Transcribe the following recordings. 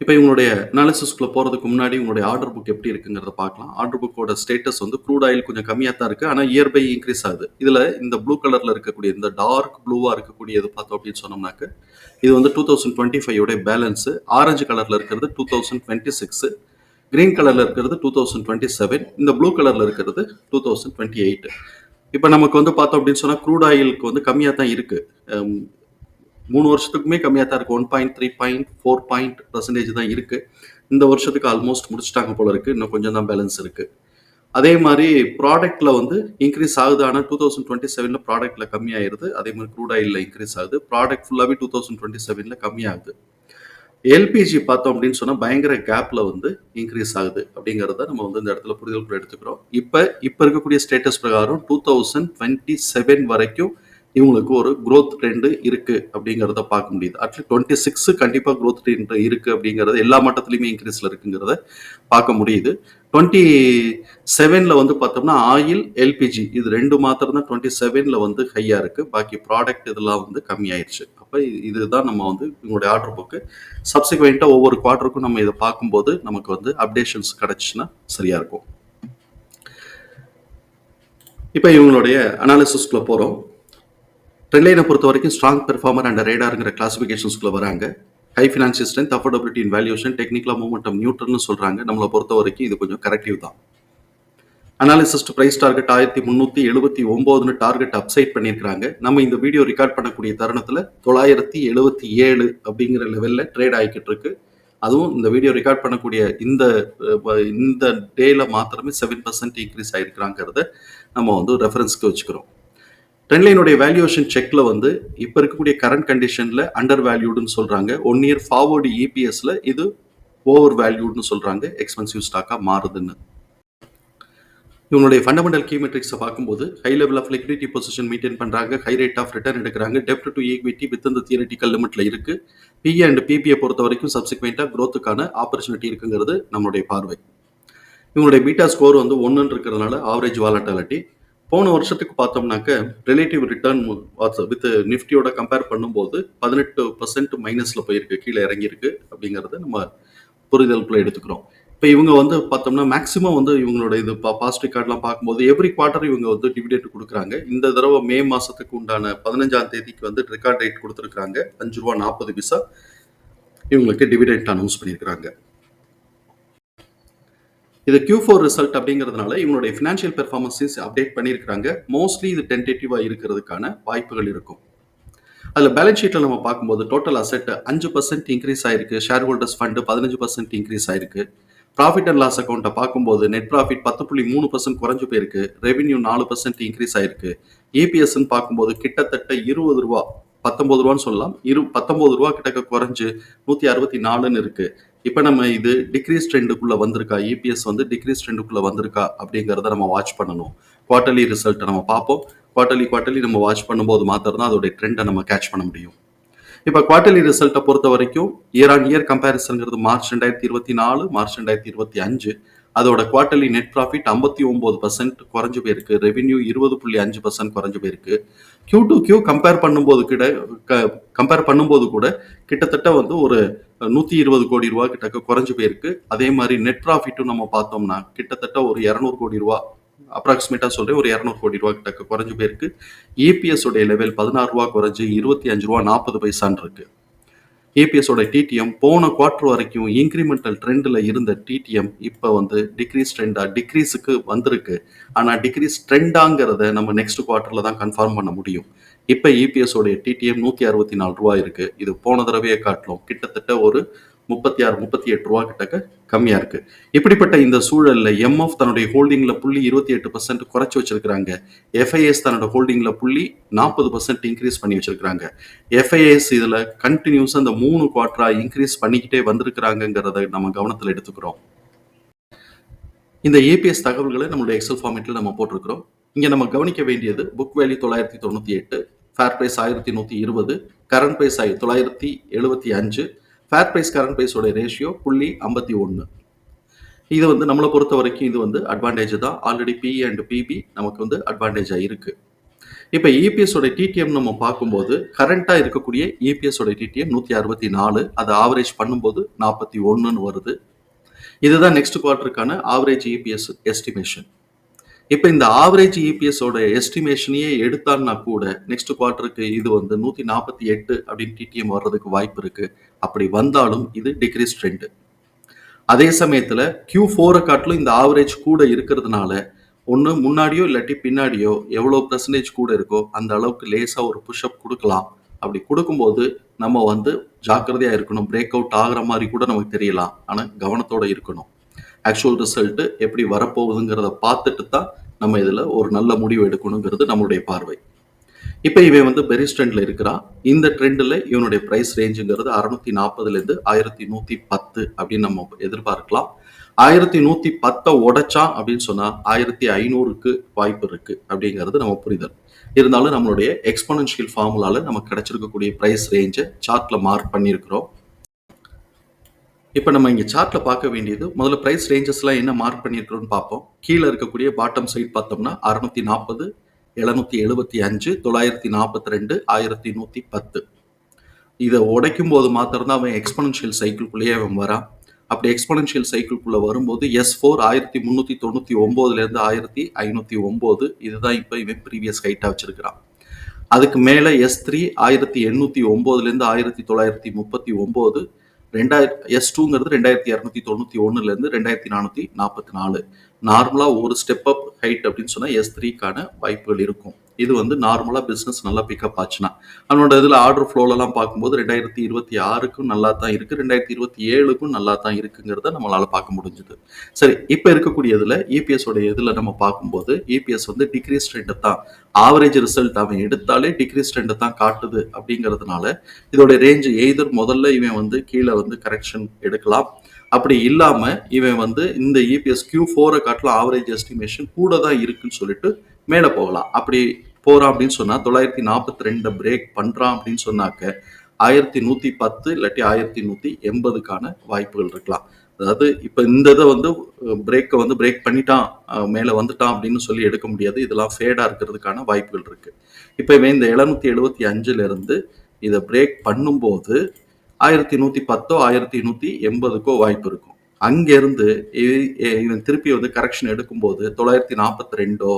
இப்போ இவங்களுடைய அனாலிசிஸ்க்குள்ளே போகிறதுக்கு முன்னாடி உங்களுடைய ஆர்டர் புக் எப்படி இருக்குங்கிறத பார்க்கலாம். ஆர்டர் புக்கோட ஸ்டேட்டஸ் வந்து க்ரூட் ஆயில் கொஞ்சம் கம்மியாக தான் இருக்குது ஆனால் இயர் பை இன்க்ரீஸ் ஆகுது. இதில் இந்த ப்ளூ கலரில் இருக்கக்கூடிய இந்த டார்க் ப்ளூவாக இருக்கக்கூடியது பார்த்தோம் அப்படின்னு சொன்னோம்னாக்க இது வந்து டூ தௌசண்ட் டுவெண்ட்டி ஃபைவோடைய பேலன்ஸு ஆரஞ்சு கலரில் இருக்கிறது two thousand twenty six green கலரில் இருக்கிறது டூ தௌசண்ட் டுவெண்ட்டி செவன் இந்த ப்ளூ கலரில் இருக்கிறது டூ தௌசண்ட் டுவெண்ட்டி எயிட் இப்போ நமக்கு வந்து பார்த்தோம் அப்படின்னு சொன்னால் க்ரூட் ஆயிலுக்கு வந்து கம்மியாக தான் இருக்குது மூணு வருஷத்துக்குமே கம்மியாக தான் இருக்குது one point three point four point percentage தான் இருக்குது இந்த வருஷத்துக்கு ஆல்மோஸ்ட் முடிச்சிட்டாங்க போல இருக்குது இன்னும் கொஞ்சம் தான் பேலன்ஸ் இருக்குது அதே மாதிரி ப்ராடக்ட்ல வந்து இன்க்ரீஸ் ஆகுது. ஆனால் டூ தௌசண்ட் டுவெண்ட்டி செவனில் ப்ராடக்ட்ல கம்மியாயிருது. அதே மாதிரி க்ரூட் ஆயிலில் இன்க்ரீஸ் ஆகுது. ப்ராடக்ட் ஃபுல்லாகவே டூ தௌசண்ட் டுவெண்ட்டி செவனில் கம்மியாகுது. எல்பிஜி பார்த்தோம் அப்படின்னு சொன்னால் பயங்கர கேப்பில் வந்து இன்க்ரீஸ் ஆகுது அப்படிங்கிறத நம்ம வந்து இந்த இடத்துல புரிதல் கூட எடுத்துக்கிறோம். இப்போ இப்போ இருக்கக்கூடிய ஸ்டேட்டஸ் பிரகாரம் டூ தௌசண்ட் டுவெண்ட்டி செவன் வரைக்கும் இவங்களுக்கு ஒரு குரோத் ட்ரெண்டு இருக்குது அப்படிங்கிறத பார்க்க முடியுது. அட்லீஸ்ட் டுவெண்ட்டி சிக்ஸு கண்டிப்பாக க்ரோத் ட்ரெண்ட் இருக்குது அப்படிங்கிறது எல்லா மட்டத்துலையுமே இன்க்ரீஸில் இருக்குங்கிறத பார்க்க முடியுது. டுவெண்ட்டி செவனில் வந்து பார்த்தோம்னா ஆயில் எல்பிஜி இது ரெண்டு மாத்திரம் தான் டுவெண்ட்டி செவனில் வந்து ஹையாக இருக்குது பாக்கி ப்ராடக்ட் இதெல்லாம் வந்து கம்மியாயிருச்சு. அப்போ இதுதான் நம்ம வந்து இவங்களுடைய ஆர்டர் புக்கு சப்சிக்வெண்ட்டாக ஒவ்வொரு குவார்ட்டருக்கும் நம்ம இதை பார்க்கும்போது நமக்கு வந்து அப்டேஷன்ஸ் கிடச்சின்னா சரியாக இருக்கும். இப்போ இவங்களுடைய அனாலிசிஸ்குள்ளே போகிறோம் ட்ரெண்ட்லைனை பொறுத்த வரைக்கும் ஸ்ட்ராங் பெர்ஃபார்மர் அண்ட் ரேடாருங்கிற கிளாசிஃபிகேஷன்ஸ்குள்ள வராங்க. High financial strength affordability in valuation டெக்னிக்கலாக மூமெண்டம் நியூட்ரல்னு சொல்கிறாங்க நம்மளை பொறுத்த வரைக்கும் இது கொஞ்சம் கரெக்டிவ் தான். அனாலிசிஸ்ட் பிரைஸ் டார்கெட் ஆயிரத்தி முந்நூற்றி எழுபத்தி ஒம்போதுன்னு டார்கெட் அப்சைட் பண்ணியிருக்கிறாங்க. நம்ம இந்த வீடியோ ரெக்கார்ட் பண்ணக்கூடிய தருணத்தில் தொள்ளாயிரத்தி எழுபத்தி ஏழு அப்படிங்கிற லெவலில் ட்ரேட் ஆகிக்கிட்டு இருக்கு. அதுவும் இந்த வீடியோ ரெக்கார்ட் பண்ணக்கூடிய இந்த இந்த டேல மாத்திரமே செவன் பர்சன்ட் இன்க்ரீஸ் ஆயிருக்கிறாங்கிறத நம்ம வந்து ரெஃபரன்ஸ்க்கு வச்சுக்கிறோம். ட்ரெண்ட்லைனுடைய வேல்யூவேஷன் செக்கில் வந்து இப்போ இருக்கக்கூடிய கரண்ட் கண்டிஷனில் அண்டர் வேல்யூடுன்னு சொல்கிறாங்க ஒன் இயர் ஃபார்வர்டு இபிஎஸ்ல இது ஓவர் வேல்யூடுன்னு சொல்கிறாங்க எக்ஸ்பென்சிவ் ஸ்டாக்காக மாறுதுன்னு. இவங்களுடைய ஃபண்டமெண்டல் கீ மெட்ரிக்ஸை பார்க்கும்போது high level of liquidity position maintain பண்ணுறாங்க ஹை ரேட் ஆஃப் ரிட்டர்ன் எடுக்கிறாங்க. டெப்ட் டு ஈக்விட்டி வித் இந்த தியரட்டிக்கல் லிமிட்ல இருக்கு. பிஏ அண்ட் பிபிஐ பொறுத்த வரைக்கும் சப்சிக்வெண்ட்டாக க்ரோத்துக்கான ஆப்பர்ச்சுனிட்டி இருக்குங்கிறது நம்மளுடைய பார்வை. இவங்களுடைய பீட்டா ஸ்கோர் வந்து ஒன்றுன்னு இருக்கிறதுனால ஆவரேஜ் வாலட்டாலிட்டி போன வருஷத்துக்கு பார்த்தோம்னாக்க ரிலேட்டிவ் ரிட்டர்ன் வித் நிஃப்டியோட கம்பேர் பண்ணும்போது பதினெட்டு பர்சன்ட் மைனஸில் போயிருக்கு கீழே இறங்கியிருக்கு அப்படிங்கிறத நம்ம புரிதலுக்குள்ள எடுத்துக்கிறோம். இப்போ இவங்க வந்து பார்த்தோம்னா மேக்ஸிமம் வந்து இவங்களோட இது பாஸ்ட் ரெக்கார்ட்லாம் பார்க்கும்போது எவ்ரி குவார்டர் இவங்க வந்து டிவிடெண்ட் கொடுக்குறாங்க. இந்த தடவை மே மாதத்துக்கு உண்டான பதினஞ்சாம் தேதிக்கு வந்து ரெக்கார்ட் ரேட் கொடுத்துருக்காங்க அஞ்சு ரூபா நாற்பது பைசா இவங்களுக்கு டிவிடெண்ட் அனௌன்ஸ் பண்ணியிருக்கிறாங்க. இது கியூ ஃபோர் ரிசல்ட் அப்படிங்கிறதுனால இவங்களுடைய ஃபினான்ஷியல் பெர்ஃபார்மன்ஸஸ் அப்டேட் பண்ணியிருக்கிறாங்க. மோஸ்ட்லி இது டென்டேட்டிவாக இருக்கிறதுக்கான வாய்ப்புகள் இருக்கும். அதில் பேலன்ஸ் ஷீட்டில் நம்ம பார்க்கும்போது டோட்டல் அசெட் அஞ்சு பர்சன்ட் இன்க்ரீஸ் ஆயிருக்கு. ஷேர் ஹோல்டர்ஸ் ஃபண்டு பதினஞ்சு பர்சன்ட் இன்க்ரீஸ் ஆயிருக்கு. ப்ராஃபிட் அண்ட் லாஸ் அக்கௌண்ட்டை பார்க்கும்போது நெட் ப்ராஃபிட் பத்து புள்ளி மூணு பர்சன்ட் குறைஞ்சு போயிருக்கு. ரெவென்யூ நாலு பர்சன்ட் இன்க்ரீஸ் ஆயிருக்கு. இபிஎஸ்ன்னு பார்க்கும்போது கிட்டத்தட்ட இருபது ரூபா பத்தொன்பது ரூபான்னு சொல்லலாம். இரு பத்தொன்பது ரூபா கிட்டக்க குறைஞ்சு நூற்றி அறுபத்தி நாலுன்னு இருக்குது இப்போ நம்ம இது டிக்ரீஸ் ட்ரெண்டுக்குள்ள வந்திருக்கா? இபிஎஸ் வந்து டிக்ரீஸ் ட்ரெண்டுக்குள்ளே வந்திருக்கா? அப்படிங்கிறத நம்ம வாட்ச் பண்ணணும். குவார்ட்டர்லி ரிசல்ட்டை நம்ம பார்ப்போம். குவார்ட்டர்லி குவார்ட்டர்லி நம்ம வாட்ச் பண்ணும்போது மாத்திரம் தான் அதோடைய ட்ரெண்டை நம்ம கேட்ச் பண்ண முடியும். இப்போ குவார்ட்டர்லி ரிசல்ட்டை பொறுத்த வரைக்கும் இயர் ஆன் இயர் கம்பேரிசன்ங்கிறது மார்ச் ரெண்டாயிரத்தி இருபத்தி நாலு மார்ச் ரெண்டாயிரத்தி இருபத்தி அஞ்சு அதோட குவார்ட்டர்லி நெட் ப்ராஃபிட் ஐம்பத்தி ஒம்பது பர்சன்ட் குறைஞ்சு போயிருக்கு. ரெவென்யூ இருபது புள்ளி அஞ்சு பர்சன்ட் குறைஞ்சு போயிருக்கு. கியூ டு கியூ கம்பேர் பண்ணும்போது கிட கம்பேர் பண்ணும்போது கூட கிட்டத்தட்ட வந்து ஒரு நூற்றி இருபது கோடி ரூபா கிட்ட குறைஞ்சு போயிருக்கு. அதே மாதிரி நெட் ப்ராஃபிட்டும் நம்ம பார்த்தோம்னா கிட்டத்தட்ட ஒரு இரநூறு கோடி ரூபா அப்ராக்சிமேட்டாக சொல்கிறேன் ஒரு இரநூறு கோடி ரூபா கிட்ட குறைஞ்சு போயிருக்கு. EPS உடைய லெவல் பதினாறு ரூபா குறைஞ்சு இருபத்தி அஞ்சு ரூபா நாற்பது பைசான் இருக்குது ஏபிஎஸோட டிடிஎம் போன குவார்டர் வரைக்கும் இன்க்ரிமெண்டல் ட்ரெண்டில் இருந்த டிடிஎம் இப்போ வந்து டிக்ரீஸ் ட்ரெண்டாக டிக்ரீஸுக்கு வந்திருக்கு. ஆனால் டிக்ரீஸ் ட்ரெண்டாங்கிறத நம்ம நெக்ஸ்ட் குவார்ட்டரில் தான் கன்ஃபார்ம் பண்ண முடியும். இப்போ இபிஎஸோடைய டிடிஎம் நூற்றி அறுபத்தி நாலு ரூபா இருக்கு. இது போன தடவையை காட்டிலும் கிட்டத்தட்ட ஒரு முப்பத்தி ஆறு முப்பத்தி எட்டு ரூபா கிட்டக்க கம்மியா இருக்கு. இப்படிப்பட்ட இந்த சூழல்ல எம்எஃப் தன்னுடைய ஹோல்டிங்ல புள்ளி இருபத்தி எட்டு பர்சன்ட் குறைச்சி வச்சிருக்கிறாங்க. எஃப்ஐஎஸ் தன்னோட ஹோல்டிங்ல புள்ளி நாற்பது பர்சன்ட் இன்க்ரீஸ் பண்ணி வச்சிருக்கிறாங்க. எஃப்ஐஎஸ் இதுல கண்டினியூஸாக அந்த மூணு குவார்டரா இன்க்ரீஸ் பண்ணிக்கிட்டே வந்திருக்கிறாங்கிறத நம்ம கவனத்தில் எடுத்துக்கிறோம். இந்த ஏபிஎஸ் தகவல்களை நம்மளுடைய எக்ஸல் ஃபார்மேட்டில் நம்ம போட்டிருக்கிறோம். இங்கே நம்ம கவனிக்க வேண்டியது புக் வேல்யூ தொள்ளாயிரத்தி தொண்ணூற்றி எட்டு ஃபேர் ப்ரைஸ் ஆயிரத்தி நூற்றி இருபது கரண்ட் ப்ரைஸ் ஆயி தொள்ளாயிரத்தி எழுபத்தி அஞ்சு ஃபேர் ப்ரைஸ் கரண்ட் ப்ரைஸோட ரேஷியோ புள்ளி ஐம்பத்தி ஒன்று இது வந்து நம்மளை பொறுத்த வரைக்கும் இது வந்து அட்வான்டேஜ் தான். ஆல்ரெடி பி அண்ட் பிபி நமக்கு வந்து அட்வான்டேஜாக இருக்குது இப்போ இபிஎஸோட டிடிஎம் நம்ம பார்க்கும்போது கரண்ட்டாக இருக்கக்கூடிய இபிஎஸோட டிடிஎம் நூற்றி அறுபத்தி நாலு. அதை ஆவரேஜ் பண்ணும்போது நாற்பத்தி ஒன்றுன்னு வருது. இதுதான் நெக்ஸ்ட் குவார்ட்டருக்கான ஆவரேஜ் இபிஎஸ் எஸ்டிமேஷன் இப்போ இந்த ஆவரேஜ் இபிஎஸோட எஸ்டிமேஷனையே எடுத்தான்னா கூட நெக்ஸ்ட் குவார்ட்டருக்கு இது வந்து நூற்றி நாற்பத்தி எட்டு அப்படின்னு டிடிஎம் வர்றதுக்கு வாய்ப்பு இருக்குது அப்படி வந்தாலும் இது டிக்ரீஸ் ட்ரெண்டு அதே சமயத்தில் கியூ ஃபோரை காட்டிலும் இந்த ஆவரேஜ் கூட இருக்கிறதுனால ஒன்று முன்னாடியோ இல்லாட்டி பின்னாடியோ எவ்வளோ பர்சன்டேஜ் கூட இருக்கோ அந்த அளவுக்கு லேசாக ஒரு புஷ்அப் கொடுக்கலாம். அப்படி கொடுக்கும்போது நம்ம வந்து ஜாக்கிரதையாக இருக்கணும். பிரேக் அவுட் ஆகிற மாதிரி கூட நமக்கு தெரியலாம். ஆனால் கவனத்தோடு இருக்கணும். ஆக்சுவல் ரிசல்ட்டு எப்படி வரப்போகுதுங்கிறத பார்த்துட்டு தான் நம்ம இதில் ஒரு நல்ல முடிவு எடுக்கணுங்கிறது நம்மளுடைய பார்வை. இப்போ இவன் வந்து பெரிய ட்ரெண்டில் இருக்கிறான் இந்த ட்ரெண்டில் இவனுடைய ப்ரைஸ் ரேஞ்சுங்கிறது அறுநூத்தி நாற்பதுலேருந்து ஆயிரத்தி நூற்றி பத்து அப்படின்னு நம்ம எதிர்பார்க்கலாம். ஆயிரத்தி நூற்றி பத்தை உடைச்சான் அப்படின்னு சொன்னால் ஆயிரத்தி ஐநூறுக்கு வாய்ப்பு இருக்குது அப்படிங்கிறது நம்ம புரிதல். இருந்தாலும் நம்மளுடைய எக்ஸ்பனன்ஷியல் ஃபார்முலால நமக்கு கிடைச்சிருக்கக்கூடிய ப்ரைஸ் ரேஞ்சை சார்ட்டில் மார்க் பண்ணியிருக்கிறோம். இப்போ நம்ம இங்கே சார்ட்டில் பார்க்க வேண்டியது முதல்ல ப்ரைஸ் ரேஞ்சஸ்லாம் என்ன மார்க் பண்ணியிருக்கிறோன்னு பார்ப்போம். கீழே இருக்கக்கூடிய பாட்டம் சைட் பார்த்தோம்னா அறுநூத்தி நாற்பது எழுநூத்தி எழுபத்தி அஞ்சு தொள்ளாயிரத்தி நாற்பத்தி ரெண்டு ஆயிரத்தி நூற்றி பத்து. இதை உடைக்கும் போது மாத்திரம்தான் அவன் எக்ஸ்பனன்ஷியல் சைக்கிள்குள்ளேயே அவன் வரான். அப்படி எக்ஸ்பனன்ஷியல் சைக்கிள்குள்ளே வரும்போது எஸ் ஃபோர் ஆயிரத்தி முந்நூற்றி தொண்ணூற்றி ஒம்போதுலேருந்து ஆயிரத்தி ஐநூற்றி ஒம்பது இதுதான் இப்போ இவன் ப்ரீவியஸ் ஹைட்டாக வச்சிருக்கிறான். அதுக்கு மேலே எஸ் த்ரீ ஆயிரத்தி எண்ணூற்றி ஒம்போதுலேருந்து ஆயிரத்தி தொள்ளாயிரத்தி முப்பத்தி ஒம்பது ரெண்டாயிரத்தி எஸ் டூங்கிறது ரெண்டாயிரத்தி இரநூத்தி தொண்ணூற்றி ஒன்றுலேருந்து ரெண்டாயிரத்தி நானூற்றி நாற்பத்தி நாலு. நார்மலாக ஒரு ஸ்டெப் அப் ஹைட் அப்படின்னு சொன்னால் எஸ் த்ரீக்கான வாய்ப்புகள் இருக்கும். இது வந்து நார்மலாக பிஸ்னஸ் நல்லா பிக்கப் ஆச்சுன்னா. அவனோட இதில் ஆர்டர் ஃப்ளோலலாம் பார்க்கும்போது ரெண்டாயிரத்தி இருபத்தி ஆறுக்கும் நல்லா தான் இருக்குது ரெண்டாயிரத்தி இருபத்தி ஏழுக்கும் நல்லா தான் இருக்குங்கிறத நம்மளால் பார்க்க முடிஞ்சுது. சரி இப்போ இருக்கக்கூடியதில் இபிஎஸோட இதில் நம்ம பார்க்கும்போது இபிஎஸ் வந்து டிக்ரீஸ் ட்ரெண்டை தான் ஆவரேஜ் ரிசல்ட் அவன் எடுத்தாலே டிக்ரீஸ் ட்ரெண்டை தான் காட்டுது அப்படிங்கிறதுனால இதோட ரேஞ்ச் எய்தர் முதல்ல இவன் வந்து கீழே வந்து கரெக்ஷன் எடுக்கலாம். அப்படி இல்லாமல் இவன் வந்து இந்த இபிஎஸ் கியூ ஃபோரை காட்டிலும் ஆவரேஜ் எஸ்டிமேஷன் கூட தான் இருக்குன்னு சொல்லிட்டு மேலே போகலாம். அப்படி போகிறான் அப்படின்னு சொன்னால் தொள்ளாயிரத்தி நாற்பத்தி ரெண்டு பிரேக் பண்ணுறான் அப்படின்னு சொன்னாக்க ஆயிரத்தி நூற்றி பத்து இல்லாட்டி ஆயிரத்தி நூற்றி எண்பதுக்கான வாய்ப்புகள் இருக்கலாம். அதாவது இப்போ இந்த இதை வந்து பிரேக்கை வந்து பிரேக் பண்ணிட்டான் மேலே வந்துட்டான் அப்படின்னு சொல்லி எடுக்க முடியாது. இதெல்லாம் ஃபேடாக இருக்கிறதுக்கான வாய்ப்புகள் இருக்குது இப்போ இவன் இந்த எழுநூத்தி எழுபத்தி அஞ்சுலேருந்து இதை பிரேக் பண்ணும்போது ஆயிரத்தி நூற்றி பத்தோ ஆயிரத்தி நூற்றி எண்பதுக்கோ வாய்ப்பு இருக்கும். அங்கேருந்து இவன் திருப்பி வந்து கரெக்ஷன் எடுக்கும்போது தொள்ளாயிரத்தி நாற்பத்தி ரெண்டோ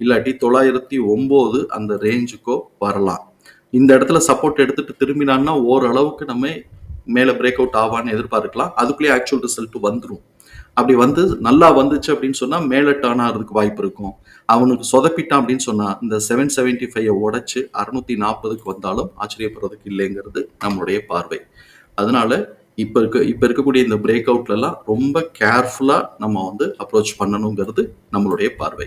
இல்லாட்டி தொள்ளாயிரத்தி ஒம்பது அந்த ரேஞ்சுக்கோ வரலாம். இந்த இடத்துல சப்போர்ட் எடுத்துட்டு திரும்பினான்னா ஓரளவுக்கு நம்ம மேலே பிரேக் அவுட் ஆவான்னு எதிர்பார்க்கலாம். அதுக்குள்ளேயே ஆக்சுவல் ரிசல்ட் வந்துடும் அப்படி வந்து நல்லா வந்துச்சு அப்படின்னு சொன்னால் மேலே டேர்ன் ஆகிறதுக்கு வாய்ப்பு இருக்கும். அவனுக்கு சொதப்பிட்டான் அப்படின்னு சொன்னால் இந்த செவன் செவன்டி ஃபைவை உடச்சி அறுநூத்தி நாற்பதுக்கு வந்தாலும் ஆச்சரியப்படுறதுக்கு இல்லைங்கிறது நம்மளுடைய பார்வை. அதனால இப்போ இருக்க இப்போ இருக்கக்கூடிய இந்த பிரேக் அவுட்லலாம் ரொம்ப கேர்ஃபுல்லாக நம்ம வந்து அப்ரோச் பண்ணணுங்கிறது நம்மளுடைய பார்வை.